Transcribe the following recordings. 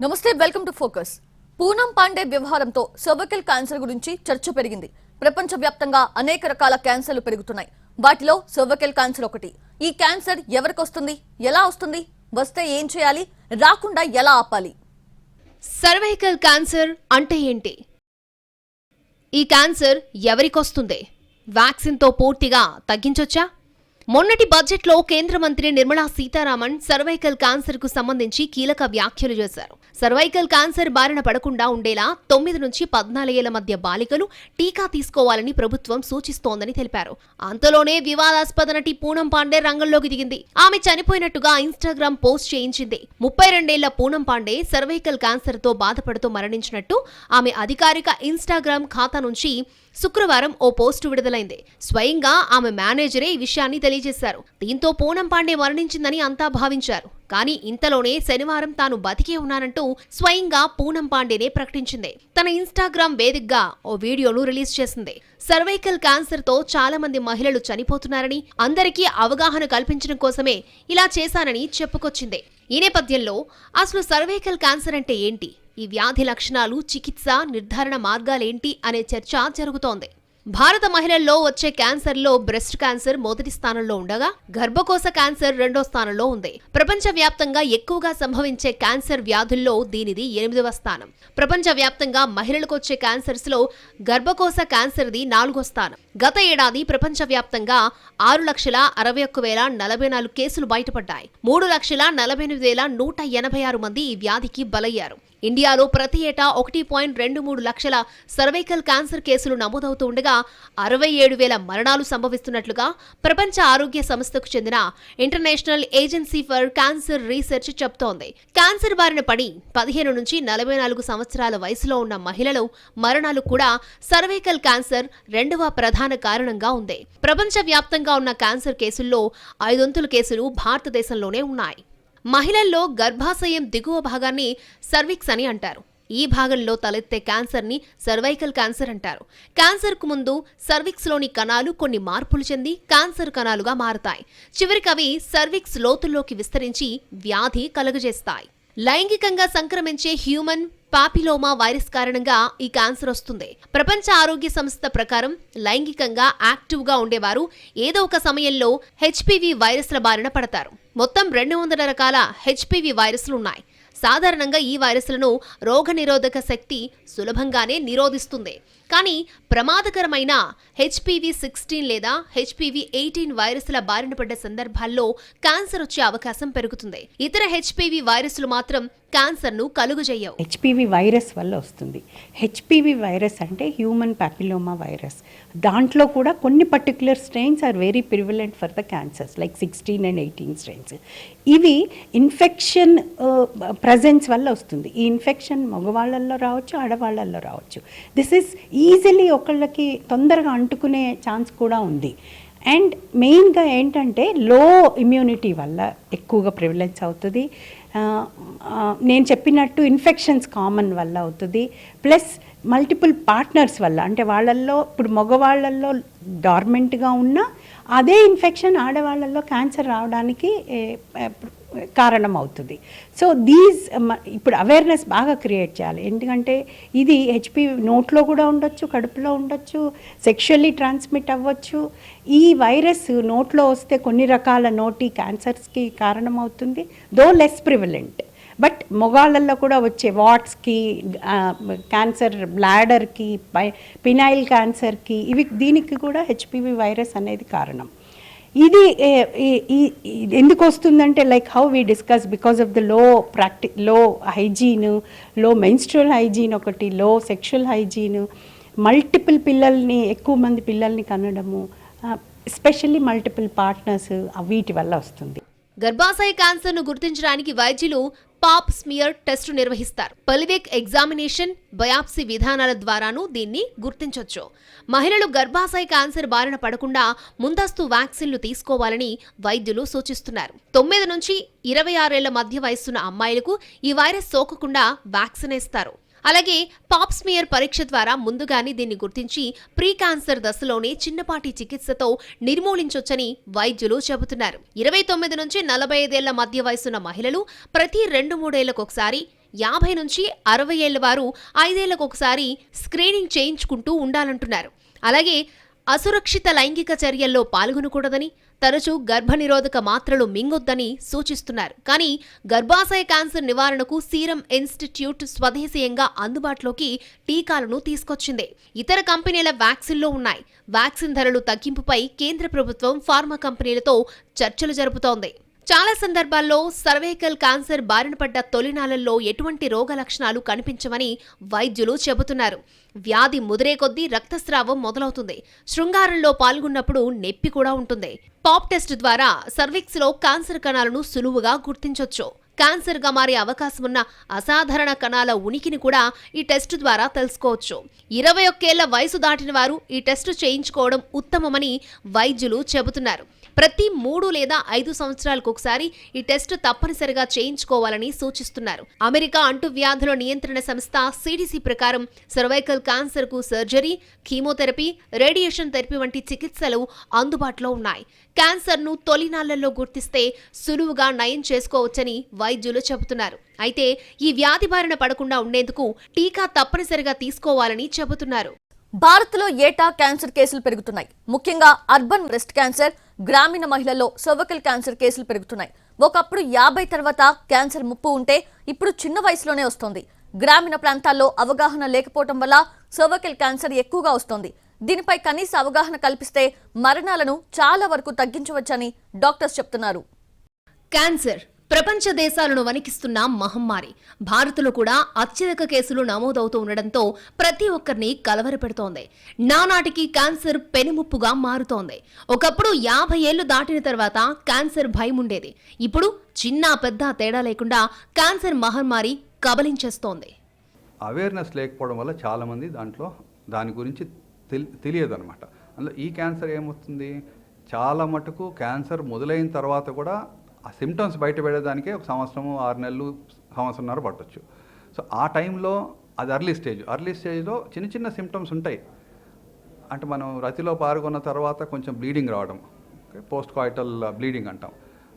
నమస్తే welcome to focus. Poonam Pandey వ్యవహారంతో cervical cancer గురించి చర్చ పెరిగింది. ప్రపంచవ్యాప్తంగా అనేక రకాల క్యాన్సర్లు పెరుగుతున్నాయి. వాటిలో సర్వైకల్ క్యాన్సర్ ఒకటి. ఈ క్యాన్సర్ ఎవరికి వస్తుంది? ఎలా వస్తుంది? వస్తే ఏం చేయాలి? రాకుండా ఎలా ఆపాలి? సర్వైకల్ క్యాన్సర్ అంటే ఏంటి? ఈ క్యాన్సర్ ఎవరికొస్తుంది వ్యాక్సిన్తో పూర్తిగా తగ్గించొచ్చా? మొన్నటి బడ్జెట్లో కేంద్ర మంత్రి నిర్మలా సీతారామన్ సర్వైకల్ క్యాన్సర్కు సంబంధించి కీలక వ్యాఖ్యలు చేశారు. సర్వైకల్ క్యాన్సర్ బారిన పడకుండా ఉండేలా తొమ్మిది నుంచి పద్నాలుగేళ్ళ మధ్య బాలికలు టీకా తీసుకోవాలని ప్రభుత్వం సూచిస్తోందని తెలిపారు. అంతలోనే వివాదాస్పద నటి పూనం పాండే రంగంలోకి దిగింది. ఆమె చనిపోయినట్టుగా ఇన్స్టాగ్రామ్ పోస్ట్ చేయించింది. ముప్పై రెండేళ్ళ పూనం పాండే సర్వైకల్ క్యాన్సర్తో బాధపడుతూ మరణించినట్టు ఆమె అధికారిక ఇన్స్టాగ్రామ్ ఖాతా నుంచి శుక్రవారం ఓ పోస్టు విడుదలైంది. స్వయంగా ఆమె మేనేజరే ఈ విషయాన్ని తెలియజేశారు. దీంతో పూనం పాండే మరణించిందని అంతా భావించారు. కానీ ఇంతలోనే శనివారం తాను బతికే ఉన్నానంటూ స్వయంగా పూనం పాండేనే ప్రకటించింది. తన ఇన్స్టాగ్రామ్ వేదికగా ఓ వీడియోను రిలీజ్ చేసింది. సర్వైకల్ క్యాన్సర్తో చాలా మంది మహిళలు చనిపోతున్నారని అందరికీ అవగాహన కల్పించడం కోసమే ఇలా చేశానని చెప్పుకొచ్చింది. ఈ నేపథ్యంలో అసలు సర్వైకల్ క్యాన్సర్ అంటే ఏంటి? ఈ వ్యాధి లక్షణాలు చికిత్స నిర్ధారణ మార్గాలేంటి అనే చర్చ జరుగుతోంది. భారత మహిళల్లో వచ్చే క్యాన్సర్లో బ్రెస్ట్ క్యాన్సర్ మొదటి స్థానంలో ఉండగా గర్భకోశ క్యాన్సర్ రెండో స్థానంలో ఉంది. ప్రపంచవ్యాప్తంగా ఎక్కువగా సంభవించే క్యాన్సర్ వ్యాధుల్లో దీనిది ఎనిమిదవ స్థానం. ప్రపంచవ్యాప్తంగా మహిళలకు వచ్చే క్యాన్సర్స్లో గర్భకోశ క్యాన్సర్ది నాలుగో స్థానం. గత ఏడాది ప్రపంచవ్యాప్తంగా ఆరు లక్షల అరవై ఒక్క వేల నలభై నాలుగు కేసులు బయటపడ్డాయి. మూడు లక్షల నలభై ఎనిమిది వేల నూట ఎనభై ఆరు మంది ఈ వ్యాధికి బలయ్యారు. ఇండియాలో ప్రతి ఏటా ఒకటి పాయింట్ రెండు మూడు లక్షల సర్వైకల్ క్యాన్సర్ కేసులు నమోదవుతూ ఉండగా అరవై ఏడు వేల మరణాలు సంభవిస్తున్నట్లుగా ప్రపంచ ఆరోగ్య సంస్థకు చెందిన international agency for cancer research చెబుతోంది క్యాన్సర్ బారిన పడి పదిహేను నుంచి నలభై నాలుగు సంవత్సరాల వయసులో ఉన్న మహిళలు మరణాలు కూడా సర్వైకల్ క్యాన్సర్ రెండవ ప్రధాన కారణంగా ఉంది. ప్రపంచ వ్యాప్తంగా ఉన్న క్యాన్సర్ కేసుల్లో ఐదొంతుల కేసులు భారతదేశంలోనే ఉన్నాయి. మహిళల్లో గర్భాశయం దిగువ భాగాన్ని సర్విక్స్ అని అంటారు. ఈ భాగంలో తలెత్తే క్యాన్సర్ని సర్వైకల్ క్యాన్సర్ అంటారు. క్యాన్సర్కు ముందు సర్విక్స్లోని కణాలు కొన్ని మార్పులు చెంది క్యాన్సర్ కణాలుగా మారతాయి. చివరికి అవి సర్విక్స్ లోతుల్లోకి విస్తరించి వ్యాధి కలుగజేస్తాయి. లైంగికంగా సంక్రమించే హ్యూమన్ పాపిలోమా వైరస్ కారణంగా ఈ క్యాన్సర్ వస్తుంది. ప్రపంచ ఆరోగ్య సంస్థ ప్రకారం లైంగికంగా యాక్టివ్గా ఉండేవారు ఏదో ఒక సమయంలో హెచ్పివి వైరస్ల బారిన పడతారు. మొత్తం రెండు వందల రకాల హెచ్పివి వైరస్లు ఉన్నాయి. సాధారణంగా ఈ వైరస్లను రోగనిరోధక శక్తి సులభంగానే నిరోధిస్తుంది. కానీ ప్రమాదకరమైన హెచ్పివి సిక్స్టీన్ లేదా హెచ్పివి ఎయిటీన్ వైరస్ల బారిన పడ్డ సందర్భాల్లో క్యాన్సర్ వచ్చే అవకాశం పెరుగుతుంది. ఇతర హెచ్పివి వైరస్లు మాత్రం క్యాన్సర్ను కలుగజేయవు. హెచ్పివి వైరస్ వల్ల వస్తుంది. హెచ్పివి వైరస్ అంటే హ్యూమన్ ప్యాపిలోమా వైరస్. దాంట్లో కూడా కొన్ని particular strains are very prevalent for the cancers like sixteen and eighteen strains. ఇవి ఇన్ఫెక్షన్ ప్రజెన్స్ వల్ల వస్తుంది. ఈ ఇన్ఫెక్షన్ మగవాళ్ళల్లో రావచ్చు ఆడవాళ్ళల్లో రావచ్చు. దిస్ ఇస్ ఈజీలీ ఒకళ్ళకి తొందరగా అంటుకునే ఛాన్స్ కూడా ఉంది. అండ్ మెయిన్గా ఏంటంటే లో ఇమ్యూనిటీ వల్ల ఎక్కువగా ప్రివిలెన్స్ అవుతుంది. నేను చెప్పినట్టు ఇన్ఫెక్షన్స్ కామన్ వల్ల అవుతుంది. ప్లస్ మల్టిపుల్ పార్ట్నర్స్ వల్ల. అంటే వాళ్ళల్లో ఇప్పుడు మగవాళ్ళల్లో డార్మెంట్గా ఉన్న అదే ఇన్ఫెక్షన్ ఆడవాళ్ళల్లో క్యాన్సర్ రావడానికి కారణం అవుతుంది సో దీస్ ఇప్పుడు అవేర్నెస్ బాగా క్రియేట్ చేయాలి. ఎందుకంటే ఇది హెచ్పి నోట్లో కూడా ఉండొచ్చు కడుపులో ఉండొచ్చు సెక్షువల్లీ ట్రాన్స్మిట్ అవ్వచ్చు. ఈ వైరస్ నోట్లో వస్తే కొన్ని రకాల నోటి క్యాన్సర్స్కి కారణం అవుతుంది దో లెస్ ప్రివలెంట్ బట్ మొగాళ్ళల్లో కూడా వచ్చే వాట్స్కి క్యాన్సర్ బ్లాడర్కి పినైల్ క్యాన్సర్కి ఇవి దీనికి కూడా హెచ్పివి వైరస్ అనేది కారణం. ఇది ఎందుకు వస్తుందంటే like how we discuss because of the low ప్రాక్టి లో హైజీన్లో మెన్స్ట్రల్ హైజీన్ ఒకటి లో సెక్షువల్ హైజీన్ మల్టిపుల్ పిల్లల్ని ఎక్కువ మంది పిల్లల్ని కనడము ఎస్పెషల్లీ మల్టిపుల్ పార్ట్నర్స్ వీటి వల్ల వస్తుంది. గర్భాశయ క్యాన్సర్ను గుర్తించడానికి వైద్యులు పాప్ స్మియర్ టెస్టు నిర్వహిస్తారు. పలివేక్ ఎగ్జామినేషన్ బయాప్సీ విధానాల ద్వారాను దీన్ని గుర్తించొచ్చు. మహిళలు గర్భాశయ క్యాన్సర్ బారిన పడకుండా ముందస్తు వ్యాక్సిన్లు తీసుకోవాలని వైద్యులు సూచిస్తున్నారు. తొమ్మిది నుంచి ఇరవై ఆరేళ్ళ మధ్య వయస్సున్న అమ్మాయిలకు ఈ వైరస్ సోకకుండా వ్యాక్సిన్ ఇస్తారు అలాగే పాప్స్మియర్ పరీక్ష ద్వారా ముందుగానే దీన్ని గుర్తించి ప్రీ క్యాన్సర్ దశలోనే చిన్నపాటి చికిత్సతో నిర్మూలించొచ్చని వైద్యులు చెబుతున్నారు. ఇరవై తొమ్మిది నుంచి నలభై ఐదేళ్ళ మధ్య వయసున్న మహిళలు ప్రతి రెండు మూడేళ్ళకొకసారి యాభై నుంచి అరవై ఏళ్ళ వారు ఐదేళ్ళకొకసారి స్క్రీనింగ్ చేయించుకుంటూ ఉండాలంటున్నారు. అలాగే అసురక్షిత లైంగిక చర్యల్లో పాల్గొనకూడదని తరచూ గర్భనిరోధక మాత్రలు మింగొద్దని సూచిస్తున్నారు. కానీ గర్భాశయ క్యాన్సర్ నివారణకు సీరం ఇన్స్టిట్యూట్ స్వదేశీయంగా అందుబాటులోకి టీకాలను తీసుకొచ్చింది. ఇతర కంపెనీల వ్యాక్సిన్లో ఉన్నాయి. వ్యాక్సిన్ ధరలు తగ్గింపుపై కేంద్ర ప్రభుత్వం ఫార్మా కంపెనీలతో చర్చలు జరుపుతోంది. చాలా సందర్భాల్లో సర్వైకల్ క్యాన్సర్ బారిన పడ్డ తొలినాళ్ళలో ఎటువంటి రోగ లక్షణాలు కనిపించవని వైద్యులు చెబుతున్నారు. వ్యాధి ముదిరే కొద్దీ రక్తస్రావం మొదలవుతుంది. శృంగారంలో పాల్గొన్నప్పుడు నొప్పి కూడా ఉంటుంది. పాప్ టెస్ట్ ద్వారా సర్విక్స్లో క్యాన్సర్ కణాలను సులువుగా గుర్తించొచ్చు. క్యాన్సర్గా మారే అవకాశం ఉన్న అసాధారణ కణాల ఉనికిని కూడా ఈ టెస్ట్ ద్వారా తెలుసుకోవచ్చు. ఇరవై ఒక్కేళ్ళ వయసు దాటిన వారు ఈ టెస్ట్ చేయించుకోవడం ఉత్తమమని వైద్యులు చెబుతున్నారు. ప్రతి మూడు లేదా ఐదు సంవత్సరాలకు ఒకసారి ఈ టెస్ట్ తప్పనిసరిగా చేయించుకోవాలని సూచిస్తున్నారు. అమెరికా అంటువ్యాధుల నియంత్రణ సంస్థ సిడిసి ప్రకారం సర్వైకల్ క్యాన్సర్కు సర్జరీ కీమోథెరపీ రేడియేషన్ థెరపీ వంటి చికిత్సలు అందుబాటులో ఉన్నాయి. క్యాన్సర్ను తొలినాళ్ళలో గుర్తిస్తే సులువుగా నయం చేసుకోవచ్చని వైద్యులు చెబుతున్నారు. అయితే ఈ వ్యాధి బారిన పడకుండా ఉండేందుకు టీకా తప్పనిసరిగా తీసుకోవాలని చెబుతున్నారు. భారత్లో ఏటా క్యాన్సర్ కేసులు పెరుగుతున్నాయి. ముఖ్యంగా అర్బన్ బ్రెస్ట్ క్యాన్సర్ గ్రామీణ మహిళల్లో సర్వకల్ క్యాన్సర్ కేసులు పెరుగుతున్నాయి. ఒకప్పుడు యాభై తర్వాత క్యాన్సర్ ముప్పు ఉంటే ఇప్పుడు చిన్న వయసులోనే వస్తోంది. గ్రామీణ ప్రాంతాల్లో అవగాహన లేకపోవటం వల్ల సర్వకల్ క్యాన్సర్ ఎక్కువగా వస్తోంది. దీనిపై కనీస అవగాహన కల్పిస్తే మరణాలను చాలా వరకు తగ్గించవచ్చని డాక్టర్స్ చెప్తున్నారు. క్యాన్సర్ ప్రపంచ దేశాలను వణికిస్తున్న మహమ్మారి. భారత్లో కూడా అత్యధిక కేసులు నమోదవుతూ ఉండడంతో ప్రతి ఒక్కరిని కలవరపెడుతోంది. నానాటికి క్యాన్సర్ పెనుముప్పుగా మారుతోంది. ఒకప్పుడు యాభై ఏళ్ళు దాటిన తర్వాత క్యాన్సర్ భయం ఉండేది. ఇప్పుడు చిన్న పెద్ద తేడా లేకుండా క్యాన్సర్ మహమ్మారి కబలించేస్తోంది. అవేర్నెస్ లేకపోవడం వల్ల చాలామంది దాంట్లో దాని గురించి తెలి తెలియదు అనమాట అందులో ఈ క్యాన్సర్ ఏమవుతుంది చాలా మటుకు క్యాన్సర్ మొదలైన తర్వాత కూడా ఆ సిమ్టమ్స్ బయట పెట్టడానికే ఒక సంవత్సరము ఆరు నెలలు సంవత్సరంన్నర పట్టొచ్చు. సో ఆ టైంలో అది అర్లీ స్టేజ్ అర్లీ స్టేజ్లో చిన్న చిన్న సిమ్టమ్స్ ఉంటాయి. అంటే మనం రతిలో పాల్గొన్న తర్వాత కొంచెం బ్లీడింగ్ రావడం. పోస్ట్ కాయిటల్ బ్లీడింగ్ అంటాం.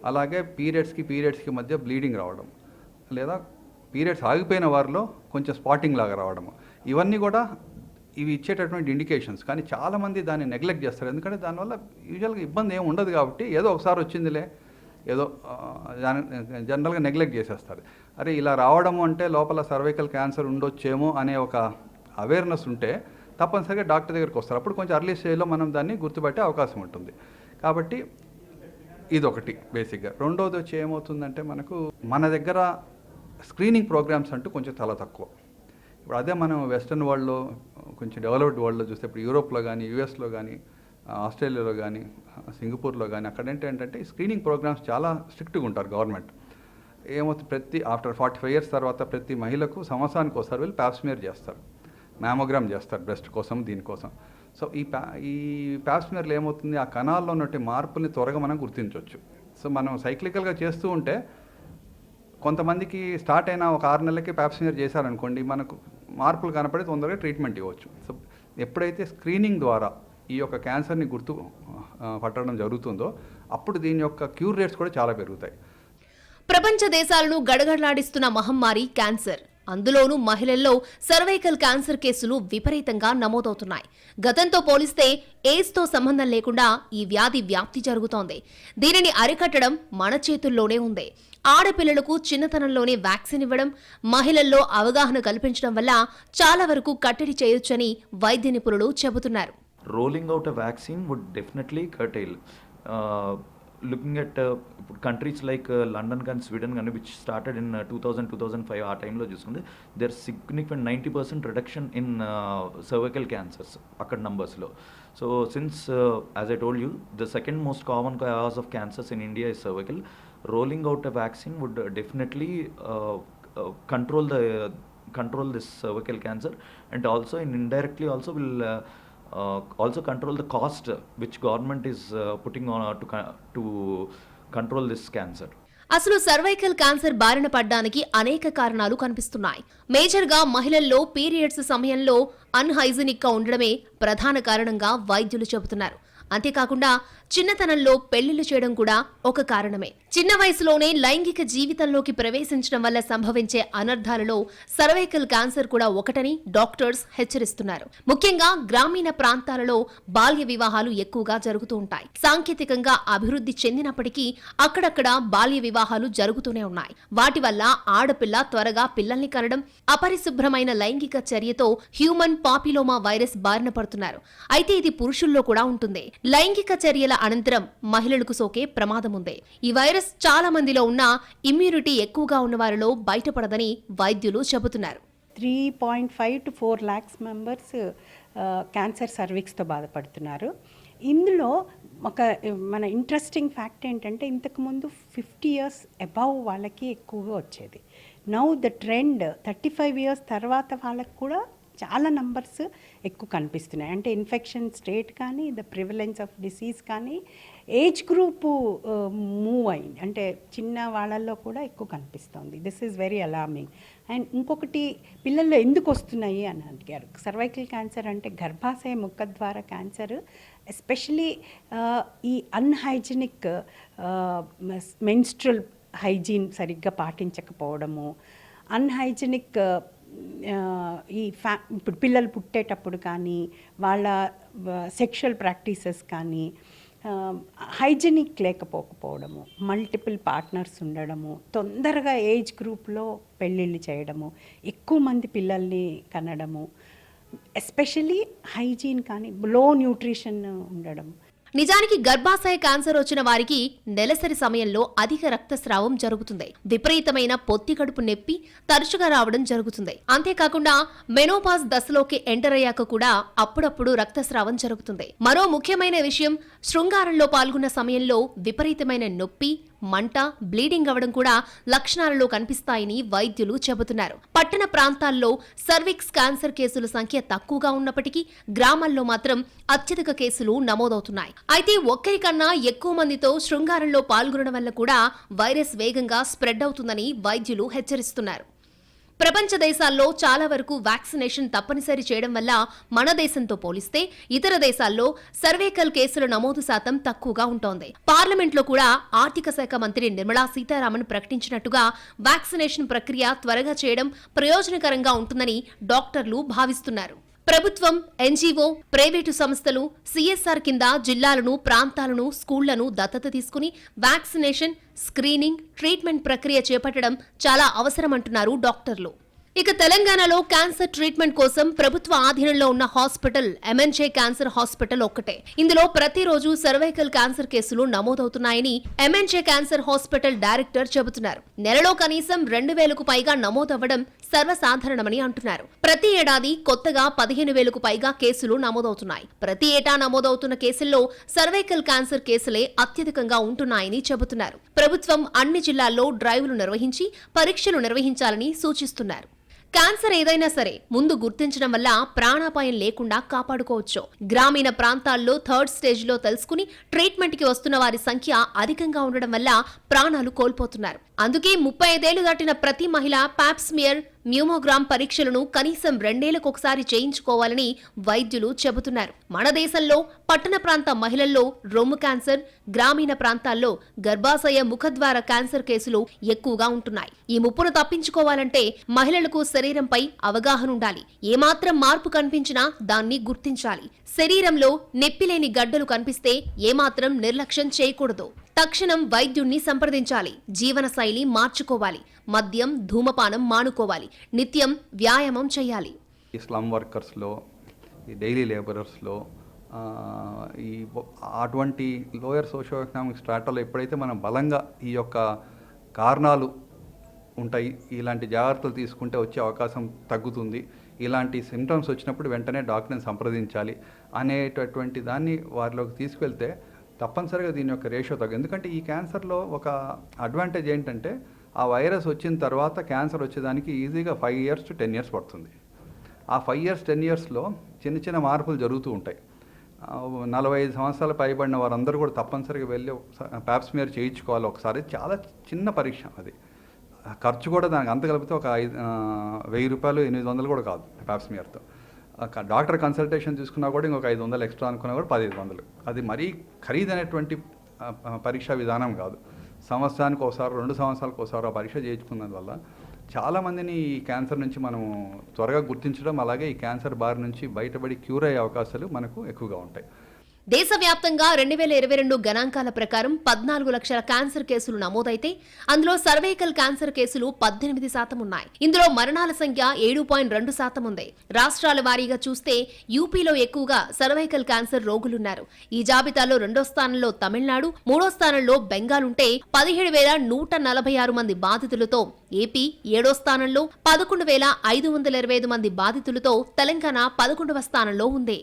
అలాగే పీరియడ్స్కి పీరియడ్స్కి మధ్య బ్లీడింగ్ రావడం. లేదా పీరియడ్స్ ఆగిపోయిన వారిలో కొంచెం స్పాటింగ్ లాగా రావడం. ఇవన్నీ కూడా ఇవి ఇచ్చేటటువంటి ఇండికేషన్స్ కానీ చాలామంది దాన్ని నెగ్లెక్ట్ చేస్తారు. ఎందుకంటే దానివల్ల యూజువల్గా ఇబ్బంది ఏమి ఉండదు కాబట్టి ఏదో ఒకసారి వచ్చిందిలే. ఏదో జనరల్గా నెగ్లెక్ట్ చేసేస్తారు. అరే ఇలా రావడము అంటే లోపల సర్వైకల్ క్యాన్సర్ ఉండొచ్చేమో అనే ఒక అవేర్నెస్ ఉంటే తప్పనిసరిగా డాక్టర్ దగ్గరికి వస్తారు. అప్పుడు కొంచెం అర్లీ స్టేజ్లో మనం దాన్ని గుర్తుపెట్టే అవకాశం ఉంటుంది. కాబట్టి ఇదొకటి బేసిక్గా. రెండోది వచ్చి ఏమవుతుందంటే మనకు మన దగ్గర స్క్రీనింగ్ ప్రోగ్రామ్స్ అంటూ కొంచెం చాలా తక్కువ. ఇప్పుడు అదే మనం వెస్ట్రన్ వరల్డ్లో కొంచెం డెవలప్డ్ వరల్డ్లో చూస్తే ఇప్పుడు యూరోప్లో కానీ యూఎస్లో కానీ ఆస్ట్రేలియాలో కానీ సింగపూర్లో కానీ అక్కడ ఏంటంటే స్క్రీనింగ్ ప్రోగ్రామ్స్ చాలా స్ట్రిక్ట్గా ఉంటారు గవర్నమెంట్. ఏమవుతుంది ప్రతి ఆఫ్టర్ ఫార్టీ ఫైవ్ ఇయర్స్ తర్వాత ప్రతి మహిళకు సంవత్సరానికి ఒకసారి వెళ్ళి ప్యాప్స్మియర్ చేస్తారు. మ్యామోగ్రామ్ చేస్తారు బ్రెస్ట్ కోసం దీనికోసం సో ఈ ప్యా ఈ ప్యాప్స్మియర్లో ఏమవుతుంది? ఆ కణాల్లో ఉన్నటువంటి మార్పుల్ని త్వరగా మనం గుర్తించవచ్చు సో మనం సైక్లికల్గా చేస్తూ ఉంటే కొంతమందికి స్టార్ట్ అయిన ఒక ఆరు నెలలకి ప్యాప్స్మియర్ చేశారనుకోండి మనకు మార్పులు కనపడి తొందరగా ట్రీట్మెంట్ ఇవ్వచ్చు. సో ఎప్పుడైతే స్క్రీనింగ్ ద్వారా ఈ యొక్క క్యాన్సర్ని గుర్తు పట్టడం జరుగుతుందో అప్పుడు దీని యొక్క క్యూర్ రేట్స్ కూడా చాలా పెరుగుతాయి. ప్రపంచ దేశాలను గడగడలాడిస్తున్న మహమ్మారి క్యాన్సర్. అందులోనూ మహిళల్లో సర్వైకల్ క్యాన్సర్ కేసులు విపరీతంగా నమోదవుతున్నాయి. గతంతో పోలిస్తే ఎయిడ్స్తో సంబంధం లేకుండా ఈ వ్యాధి వ్యాప్తి జరుగుతోంది. దీనిని అరికట్టడం మన చేతుల్లోనే ఉంది. ఆడపిల్లలకు చిన్నతనంలోనే వ్యాక్సిన్ ఇవ్వడం మహిళల్లో అవగాహన కల్పించడం వల్ల చాలా వరకు కట్టడి చేయొచ్చని వైద్య నిపుణులు చెబుతున్నారు. Rolling out a vaccine would definitely curtail. Uh, looking at uh, countries like uh, London and Sweden కానీ which started in uh, 2000 2005 ఆ టైంలో చూసుకుంటే there significant ninety percent reduction in cervical cancers అక్కడ నంబర్స్లో so since as I told you the second most common cause of cancers in India is cervical rolling out a vaccine would definitely control the control this cervical cancer and also in indirectly also will uh, control also control the cost is which government is uh, putting on uh, to to control this cancer. అసలు cervical cancer బారిన పడ్డానికి అనేక కారణాలు కనిపిస్తున్నాయి. మేజర్గా మహిళల్లో periods సమయంలో అన్హైజినిక్గా ఉండడమే ప్రధాన కారణంగా వైద్యులు చెబుతున్నారు. అంతేకాకుండా చిన్నతనంలో పెళ్ళిళ్ళు చేయడం కూడా ఒక కారణమే. చిన్న వయసులోనే లైంగిక జీవితంలోకి ప్రవేశించడం వల్ల సంభవించే అనర్థాలలో సర్వైకల్ క్యాన్సర్ కూడా ఒకటని డాక్టర్స్ హెచ్చరిస్తున్నారు. ముఖ్యంగా గ్రామీణ ప్రాంతాలలో బాల్య వివాహాలు ఎక్కువగా జరుగుతూ ఉంటాయి. సాంకేతికంగా అభివృద్ధి చెందినప్పటికీ అక్కడక్కడ బాల్య వివాహాలు జరుగుతూనే ఉన్నాయి. వాటి వల్ల ఆడపిల్ల త్వరగా పిల్లల్ని కనడం అపరిశుభ్రమైన లైంగిక చర్యతో హ్యూమన్ పాపిలోమా వైరస్ బారిన పడుతున్నారు. అయితే ఇది పురుషుల్లో కూడా ఉంటుంది. లైంగిక చర్యల అనంతరం మహిళలకు సోకే ప్రమాదం ఉంది ఈ వైరస్ చాలా మందిలో ఉన్న ఇమ్యూనిటీ ఎక్కువగా ఉన్న వారిలో బయటపడదని వైద్యులు చెబుతున్నారు. Three point five to four lakhs members cancer సర్వీక్స్తో బాధపడుతున్నారు. ఇందులో ఒక మన ఇంట్రెస్టింగ్ ఫ్యాక్ట్ ఏంటంటే ఇంతకుముందు ఫిఫ్టీ ఇయర్స్ అబవ్ వాళ్ళకి ఎక్కువగా వచ్చేది. Now the trend thirty five years తర్వాత వాళ్ళకి కూడా చాలా నంబర్స్ ఎక్కువ కనిపిస్తున్నాయి. అంటే ఇన్ఫెక్షన్ స్టేట్ కానీ ద ప్రివలెన్స్ ఆఫ్ డిసీజ్ కానీ ఏజ్ గ్రూపు మూవ్ అయింది. అంటే చిన్న వాళ్ళల్లో కూడా ఎక్కువ కనిపిస్తుంది. This is very alarming and ఇంకొకటి పిల్లల్లో ఎందుకు వస్తున్నాయి అని అడిగారు. సర్వైకల్ క్యాన్సర్ అంటే గర్భాశయ ముక్క ద్వారా క్యాన్సర్ ఎస్పెషలీ uh, ఈ అన్హైజీనిక్ మెన్స్ట్రల్ హైజీన్ సరిగ్గా పాటించకపోవడము అన్హైజీనిక్ ఈ ఫ్యా ఇప్పుడు పిల్లలు పుట్టేటప్పుడు కానీ వాళ్ళ సెక్షువల్ ప్రాక్టీసెస్ కానీ హైజీనిక్ లేకపోకపోవడము మల్టిపుల్ పార్ట్నర్స్ ఉండడము తొందరగా ఏజ్ గ్రూప్లో పెళ్ళిళ్ళు చేయడము ఎక్కువ మంది పిల్లల్ని కనడము ఎస్పెషలీ హైజీన్ కానీ లో న్యూట్రిషన్ ఉండడం నిజానికి గర్భాశయ క్యాన్సర్ వచ్చిన వారికి నెలసరి సమయంలో అధిక రక్తస్రావం జరుగుతుంది. విపరీతమైన పొత్తి కడుపు నొప్పి తరచుగా రావడం జరుగుతుంది. అంతేకాకుండా మెనోపాజ్ దశలోకి ఎంటర్ అయ్యాక కూడా అప్పుడప్పుడు రక్తస్రావం జరుగుతుంది. మరో ముఖ్యమైన విషయం శృంగారంలో పాల్గొన్న సమయంలో విపరీతమైన నొప్పి మంట బ్లీడింగ్ అవ్వడం కూడా లక్షణాలలో కనిపిస్తాయని వైద్యులు చెబుతున్నారు. పట్టణ ప్రాంతాల్లో సర్విక్స్ క్యాన్సర్ కేసుల సంఖ్య తక్కువగా ఉన్నప్పటికీ గ్రామాల్లో మాత్రం అత్యధిక కేసులు నమోదవుతున్నాయి. అయితే ఒక్కరికన్నా ఎక్కువ మందితో శృంగారంలో పాల్గొనడం వల్ల కూడా వైరస్ వేగంగా స్ప్రెడ్ అవుతుందని వైద్యులు హెచ్చరిస్తున్నారు. ప్రపంచ దేశాల్లో చాలా వరకు వ్యాక్సినేషన్ తప్పనిసరి చేయడం వల్ల మన దేశంతో పోలిస్తే ఇతర దేశాల్లో సర్వేకల్ కేసుల నమోదు శాతం తక్కువగా ఉంటోంది. పార్లమెంట్లో కూడా ఆర్థిక శాఖ మంత్రి నిర్మలా సీతారామన్ ప్రకటించినట్టుగా వ్యాక్సినేషన్ ప్రక్రియ త్వరగా చేయడం ప్రయోజనకరంగా ఉంటుందని డాక్టర్లు భావిస్తున్నారు. ప్రభుత్వం ఎన్జీఓ ప్రైవేటు సంస్థలు సిఎస్ఆర్ కింద జిల్లాలను ప్రాంతాలను స్కూళ్ళను దత్తత తీసుకుని వ్యాక్సినేషన్ స్క్రీనింగ్ ట్రీట్మెంట్ ప్రక్రియ చేపట్టడం చాలా అవసరమంటున్నారు డాక్టర్లు. ఇక తెలంగాణలో క్యాన్సర్ ట్రీట్మెంట్ కోసం ప్రభుత్వ ఆధీనంలో ఉన్న హాస్పిటల్ ఎంఎన్జే క్యాన్సర్ హాస్పిటల్ ఒక్కటే. ఇందులో ప్రతిరోజు సర్వైకల్ క్యాన్సర్ కేసులు నమోదవుతున్నాయని ఎంఎన్జే క్యాన్సర్ హాస్పిటల్ డైరెక్టర్ చెబుతున్నారు. నెలలో కనీసం రెండు వేలకు పైగా నమోదవ్వడం సర్వసాధారణమని అంటున్నారు. ప్రతి ఏడాది కొత్తగా పదిహేను వేలకు పైగా కేసులు నమోదవుతున్నాయి. ప్రతి ఏటా నమోదవుతున్న కేసుల్లో సర్వైకల్ క్యాన్సర్ కేసులే అత్యధికంగా ఉంటున్నాయని చెబుతున్నారు. ప్రభుత్వం అన్ని జిల్లాల్లో డ్రైవ్లు నిర్వహించి పరీక్షలు నిర్వహించాలని సూచిస్తున్నారు. క్యాన్సర్ ఏదైనా సరే ముందు గుర్తించడం వల్ల ప్రాణాపాయం లేకుండా కాపాడుకోవచ్చు. గ్రామీణ ప్రాంతాల్లో థర్డ్ స్టేజ్లో తెలుసుకుని ట్రీట్మెంట్కి వస్తున్న వారి సంఖ్య అధికంగా ఉండడం వల్ల ప్రాణాలు కోల్పోతున్నారు. అందుకే ముప్పై ఐదేళ్ళు దాటిన ప్రతి మహిళ పాప్స్మియర్ మ్యూమోగ్రామ్ పరీక్షలను కనీసం రెండేళ్ళకొకసారి చేయించుకోవాలని వైద్యులు చెబుతున్నారు. మన దేశంలో పట్టణ ప్రాంత మహిళల్లో రొమ్ము క్యాన్సర్ గ్రామీణ ప్రాంతాల్లో గర్భాశయ ముఖద్వార క్యాన్సర్ కేసులు ఎక్కువగా ఉంటున్నాయి. ఈ ముప్పును తప్పించుకోవాలంటే మహిళలకు శరీరంపై అవగాహన ఉండాలి. ఏమాత్రం మార్పు కనిపించినా దాన్ని గుర్తించాలి. శరీరంలో నెప్పిలేని గడ్డలు కనిపిస్తే ఏమాత్రం నిర్లక్ష్యం చేయకూడదు. తక్షణం వైద్యుణ్ణి సంప్రదించాలి. జీవనశైలి మార్చుకోవాలి. మద్యం ధూమపానం మానుకోవాలి. నిత్యం వ్యాయామం చేయాలి. ఈ స్లమ్ వర్కర్స్లో ఈ డైలీ లేబరర్స్లో ఈ అటువంటి లోయర్ సోషో ఎకనామిక్ స్ట్రాటాలో ఎప్పుడైతే మనం బలంగా ఈ యొక్క కారణాలు ఉంటాయి ఇలాంటి జాగ్రత్తలు తీసుకుంటే వచ్చే అవకాశం తగ్గుతుంది. ఇలాంటి సిమ్టమ్స్ వచ్చినప్పుడు వెంటనే డాక్టర్ని సంప్రదించాలి అనేటటువంటి దాన్ని వారిలోకి తీసుకెళ్తే తప్పనిసరిగా దీని యొక్క రేషియో తగ్గు ఎందుకంటే ఈ క్యాన్సర్లో ఒక అడ్వాంటేజ్ ఏంటంటే ఆ వైరస్ వచ్చిన తర్వాత క్యాన్సర్ వచ్చేదానికి ఈజీగా five years to ten years పడుతుంది. ఆ ఫైవ్ ఇయర్స్ టెన్ ఇయర్స్లో చిన్న చిన్న మార్పులు జరుగుతూ ఉంటాయి. నలభై ఐదు సంవత్సరాలు పైబడిన వారందరూ కూడా తప్పనిసరిగా వెళ్ళి ప్యాప్స్మియర్ చేయించుకోవాలి ఒకసారి. చాలా చిన్న పరీక్ష అది. ఖర్చు కూడా దానికి అంత కలిపితే ఒక ఐదు వెయ్యి రూపాయలు ఎనిమిది వందలు కూడా కాదు ప్యాప్స్మియర్తో డాక్టర్ కన్సల్టేషన్ తీసుకున్నా కూడా ఇంకొక ఐదు వందలు ఎక్స్ట్రా అనుకున్నా కూడా పదిహేను వందలు. అది మరీ ఖరీదైనటువంటి పరీక్షా విధానం కాదు. సంవత్సరానికి ఒకసారి రెండు సంవత్సరాలకు ఒకసారి ఆ పరీక్ష చేయించుకున్నందు వల్ల చాలామందిని ఈ క్యాన్సర్ నుంచి మనం త్వరగా గుర్తించడం అలాగే ఈ క్యాన్సర్ బారి నుంచి బయటపడి క్యూర్ అయ్యే అవకాశాలు మనకు ఎక్కువగా ఉంటాయి. దేశవ్యాప్తంగా రెండు వేల ఇరవై రెండు గణాంకాల ప్రకారం పద్నాలుగు లక్షల క్యాన్సర్ కేసులు నమోదైతే అందులో సర్వైకల్ క్యాన్సర్ కేసులు పద్దెనిమిది శాతం ఉన్నాయి. ఇందులో మరణాల సంఖ్య ఏడు పాయింట్ రెండు శాతం ఉంది. రాష్ట్రాల వారీగా చూస్తే యూపీలో ఎక్కువగా సర్వైకల్ క్యాన్సర్ రోగులున్నారు. ఈ జాబితాలో రెండో స్థానంలో తమిళనాడు మూడో స్థానంలో బెంగాల్ ఉంటే పదిహేడు వేల నూట నలభై ఆరు మంది బాధితులతో ఏపీ ఏడో స్థానంలో పదకొండు వేల ఐదు వందల ఇరవై ఐదు మంది బాధితులతో తెలంగాణ పదకొండవ స్థానంలో ఉంది.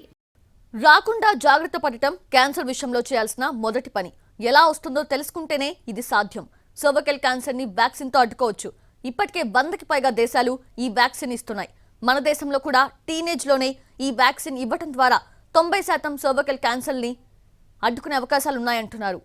రాకుండా జాగ్రత్త పడటం క్యాన్సర్ విషయంలో చేయాల్సిన మొదటి పని. ఎలా వస్తుందో తెలుసుకుంటేనే ఇది సాధ్యం. సర్వకల్ క్యాన్సర్ని వ్యాక్సిన్తో అడ్డుకోవచ్చు. ఇప్పటికే వందకి పైగా దేశాలు ఈ వ్యాక్సిన్ ఇస్తున్నాయి. మన దేశంలో కూడా టీనేజ్లోనే ఈ వ్యాక్సిన్ ఇవ్వటం ద్వారా తొంభై శాతం సర్వకల్ క్యాన్సర్ని అడ్డుకునే అవకాశాలు ఉన్నాయంటున్నారు.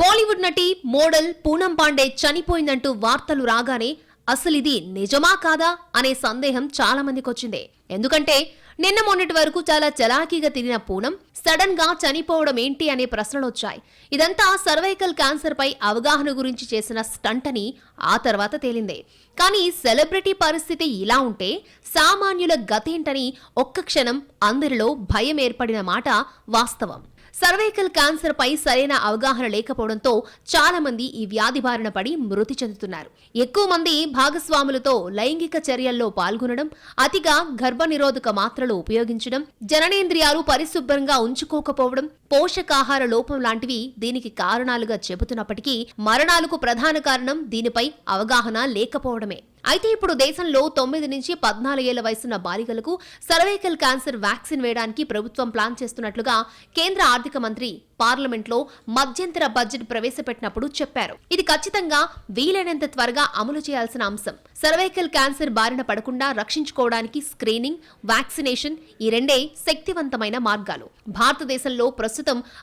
బాలీవుడ్ నటి మోడల్ పూనం పాండే చనిపోయిందంటూ వార్తలు రాగానే అసలు ఇది నిజమా కాదా అనే సందేహం చాలా మందికి వచ్చింది ఎందుకంటే నిన్న మొన్నటి వరకు చాలా చలాకీగా తిరిగిన పూనం సడన్గా చనిపోవడం ఏంటి అనే ప్రశ్నలు వచ్చాయి. ఇదంతా సర్వైకల్ క్యాన్సర్ పై అవగాహన గురించి చేసిన స్టంట్ అని ఆ తర్వాత తేలిందే. కానీ సెలబ్రిటీ పరిస్థితి ఇలా ఉంటే సామాన్యుల గతేంటని ఒక్క క్షణం అందరిలో భయం ఏర్పడిన మాట వాస్తవం. సర్వైకల్ క్యాన్సర్ పై సరైన అవగాహన లేకపోవడంతో చాలా మంది ఈ వ్యాధి బారిన పడి మృతి చెందుతున్నారు. ఎక్కువ మంది భాగస్వాములతో లైంగిక చర్యల్లో పాల్గొనడం అతిగా గర్భనిరోధక మాత్రలు ఉపయోగించడం జననేంద్రియాలు పరిశుభ్రంగా ఉంచుకోకపోవడం పోషకాహార లోపం లాంటివి దీనికి కారణాలుగా చెబుతున్నప్పటికీ మరణాలకు ప్రధాన కారణం దీనిపై అవగాహన లేకపోవడమే. అయితే ఇప్పుడు దేశంలో తొమ్మిది నుంచి పద్నాలుగేళ్ళ వయసున్న బాలికలకు సర్వైకల్ క్యాన్సర్ వ్యాక్సిన్ వేయడానికి ప్రభుత్వం ప్లాన్ చేస్తున్నట్లుగా కేంద్ర ఆర్థిక మంత్రి పార్లమెంట్లో మధ్యంతర బడ్జెట్ ప్రవేశపెట్టినప్పుడు చెప్పారు. ఇది ఖచ్చితంగా వీలైనంత త్వరగా అమలు చేయాల్సిన అంశం. సర్వైకల్ క్యాన్సర్ బారిన పడకుండా రక్షించుకోవడానికి స్క్రీనింగ్ వ్యాక్సినేషన్ ఈ రెండే శక్తివంతమైన మార్గాలు. భారతదేశంలో ప్రస్తుతం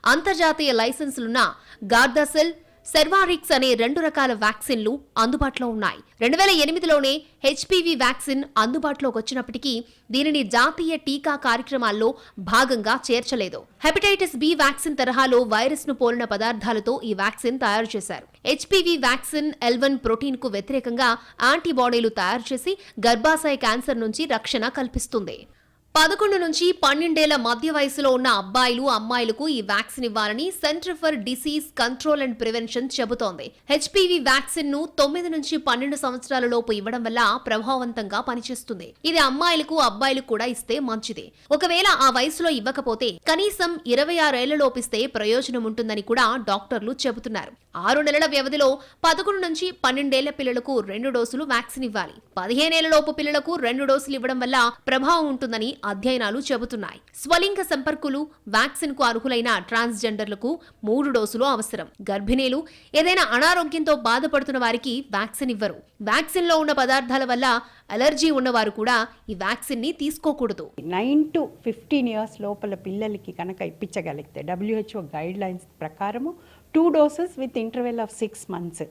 అంతర్జాతీయ లైసెన్సులున్న గార్దాసెల్ సెర్వారిక్స్ అనే రెండు రకాల వ్యాక్సిన్లు అందుబాటులో ఉన్నాయి. రెండు వేల ఎనిమిదిలోనే హెచ్పివి వ్యాక్సిన్ అందుబాటులోకి వచ్చినప్పటికీ దీనిని జాతీయ టీకా కార్యక్రమాల్లో భాగంగా చేర్చలేదు. హెపటైటిస్ బి వ్యాక్సిన్ తరహాలో వైరస్ను పోలిన పదార్థాలతో ఈ వ్యాక్సిన్ తయారు చేశారు. హెచ్పివి వ్యాక్సిన్ ఎల్వన్ ప్రోటీన్కు వ్యతిరేకంగా యాంటీబాడీలు తయారు చేసి గర్భాశయ క్యాన్సర్ నుంచి రక్షణ కల్పిస్తుంది. పదకొండు నుంచి పన్నెండేళ్ళ మధ్య వయసులో ఉన్న అబ్బాయిలు అమ్మాయిలకు ఈ వ్యాక్సిన్ ఇవ్వాలని centre for disease control and prevention చెబుతోంది. హెచ్పివి వ్యాక్సిన్ను తొమ్మిది నుంచి పన్నెండు సంవత్సరాల లోపు ఇవ్వడం వల్ల ప్రభావవంతంగా పనిచేస్తుంది. ఇది అమ్మాయిలకు అబ్బాయిలకు కూడా ఇస్తే మంచిది. ఒకవేళ ఆ వయసులో ఇవ్వకపోతే కనీసం ఇరవై ఆరేళ్ళ లోపిస్తే ప్రయోజనం ఉంటుందని కూడా డాక్టర్లు చెబుతున్నారు. ఆరు నెలల వ్యవధిలో పదకొండు నుంచి పన్నెండేళ్ళ పిల్లలకు రెండు డోసులు వ్యాక్సిన్ ఇవ్వాలి. పదిహేనేళ్ళ లోపు పిల్లలకు రెండు డోసులు ఇవ్వడం వల్ల ప్రభావం ఉంటుందని అధ్యయనాలు చెబుతున్నాయి. స్వలింగ సంపర్కులు వ్యాక్సిన్కు అర్హులైన ట్రాన్స్జెండర్లకు మూడు డోసులు అవసరం. గర్భిణీలు ఏదైనా అనారోగ్యంతో బాధపడుతున్న వారికి వ్యాక్సిన్ ఇవ్వరు. వ్యాక్సిన్లో ఉన్న పదార్థాల వల్ల అలర్జీ ఉన్నవారు కూడా ఈ వ్యాక్సిన్ని తీసుకోకూడదు. నైన్ టు ఫిఫ్టీన్ ఇయర్స్ లోపల పిల్లలకి కనుక ఇప్పించగలిగితే డబ్ల్యూహెచ్ఓ గైడ్ లైన్స్ ప్రకారము two doses with interval of six months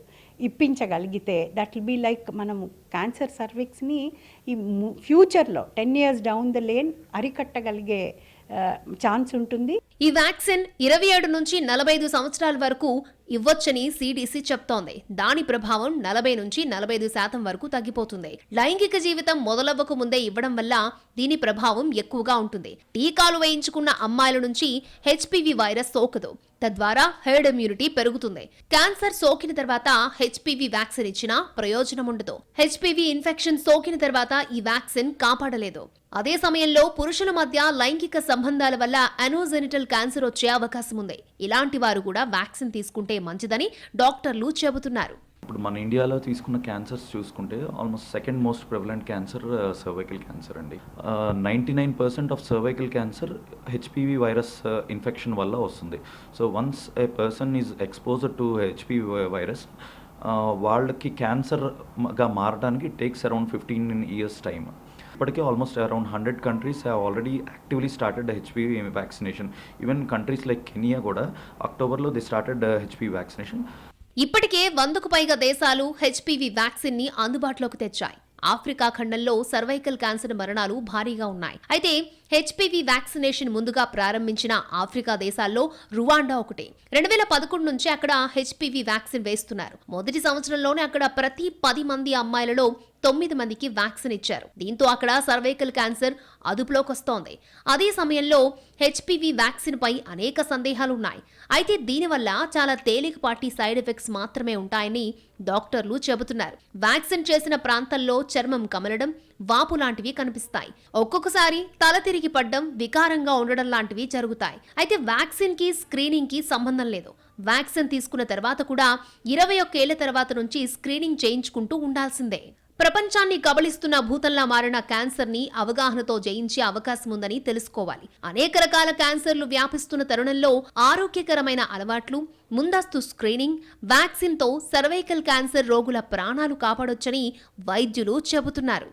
ఇప్పించగలిగితే that will be like మనము క్యాన్సర్ సర్విక్స్ని ఈ ఫ్యూచర్లో ten years down the lane అరికట్టగలిగే uh, chance ఉంటుంది. ఈ వ్యాక్సిన్ ఇరవై ఏడు నుంచి నలభై ఐదు సంవత్సరాల వరకు ఇవ్వొచ్చని సిడిసి చెప్తోంది. దాని ప్రభావం నలభై నుంచి నలభై ఐదు శాతం వరకు తగ్గిపోతుంది. లైంగిక జీవితం మొదలవ్వక ముందే ఇవ్వడం వల్ల దీని ప్రభావం ఎక్కువగా ఉంటుంది. టీకాలు వేయించుకున్న అమ్మాయిల నుంచి హెచ్పివి వైరస్ సోకదు. తద్వారా హెర్డ్ ఇమ్యూనిటీ పెరుగుతుంది. క్యాన్సర్ సోకిన తర్వాత హెచ్పివి వ్యాక్సిన్ ఇచ్చినా ప్రయోజనం ఉండదు. హెచ్పివి ఇన్ఫెక్షన్ సోకిన తర్వాత ఈ వ్యాక్సిన్ కాపాడలేదు. అదే సమయంలో పురుషుల మధ్య లైంగిక సంబంధాల వల్ల అనోజెనిటల్ క్యాన్సర్ వచ్చే అవకాశం ఉంది. ఇలాంటి వారు కూడా వ్యాక్సిన్ తీసుకుంటే మంచిదని డాక్టర్లు చెబుతున్నారు. ఇప్పుడు మన ఇండియాలో తీసుకున్న క్యాన్సర్స్ చూసుకుంటే almost second most prevalent cancer uh, cervical cancer అండి. Ninety nine percent of cervical cancer HPV virus infection వల్ల వస్తుంది. So once a person is exposure to HPV virus వాళ్ళకి క్యాన్సర్గా మారడానికి takes around fifteen years time ఇప్పటికే almost around hundred countries have already actively started HPV vaccination even countries like Kenya కూడా అక్టోబర్లో they started HPV vaccination ఇప్పటికే వందకు పైగా దేశాలు హెచ్పివి వ్యాక్సిన్ని అందుబాటులోకి తెచ్చాయి. ఆఫ్రికా ఖండంలో సర్వైకల్ క్యాన్సర్ మరణాలు భారీగా ఉన్నాయి. అయితే హెచ్పివి వ్యాక్సినేషన్ ముందుగా ప్రారంభించిన ఆఫ్రికా దేశాల్లో రువాండా ఒకటి. రెండు వేల పదకొండు నుంచి అక్కడ హెచ్పివి వ్యాక్సిన్ వేస్తున్నారు. మొదటి సంవత్సరంలోనే అక్కడ ప్రతి పది మంది అమ్మాయిలలో తొమ్మిది మందికి వ్యాక్సిన్ ఇచ్చారు. దీంతో అక్కడ సర్వైకల్ క్యాన్సర్ అదుపులోకి వస్తోంది. అదే సమయంలో హెచ్పివి వ్యాక్సిన్ పై అనేక సందేహాలు ఉన్నాయి. అయితే దీనివల్ల చాలా తేలికపాటి సైడ్ ఎఫెక్ట్స్ మాత్రమే ఉంటాయని డాక్టర్లు చెబుతున్నారు. వ్యాక్సిన్ చేసిన ప్రాంతంలో చర్మం కమలడం వాపు లాంటివి కనిపిస్తాయి. ఒక్కొక్కసారి తల తిరిగి పడ్డం వికారంగా ఉండడం లాంటివి జరుగుతాయి. అయితే వ్యాక్సిన్కి స్క్రీనింగ్కి సంబంధం లేదు. వ్యాక్సిన్ తీసుకున్న తర్వాత కూడా ఇరవై ఒక్కేళ్ళ తర్వాత నుంచి స్క్రీనింగ్ చేయించుకుంటూ ఉండాల్సిందే. ప్రపంచాన్ని కబళిస్తున్న భూతంలా మారిన క్యాన్సర్ని అవగాహనతో జయించే అవకాశం ఉందని తెలుసుకోవాలి. అనేక రకాల క్యాన్సర్లు వ్యాపిస్తున్న తరుణంలో ఆరోగ్యకరమైన అలవాట్లు ముందస్తు స్క్రీనింగ్ వ్యాక్సిన్తో సర్వైకల్ క్యాన్సర్ రోగుల ప్రాణాలు కాపాడొచ్చని వైద్యులు చెబుతున్నారు.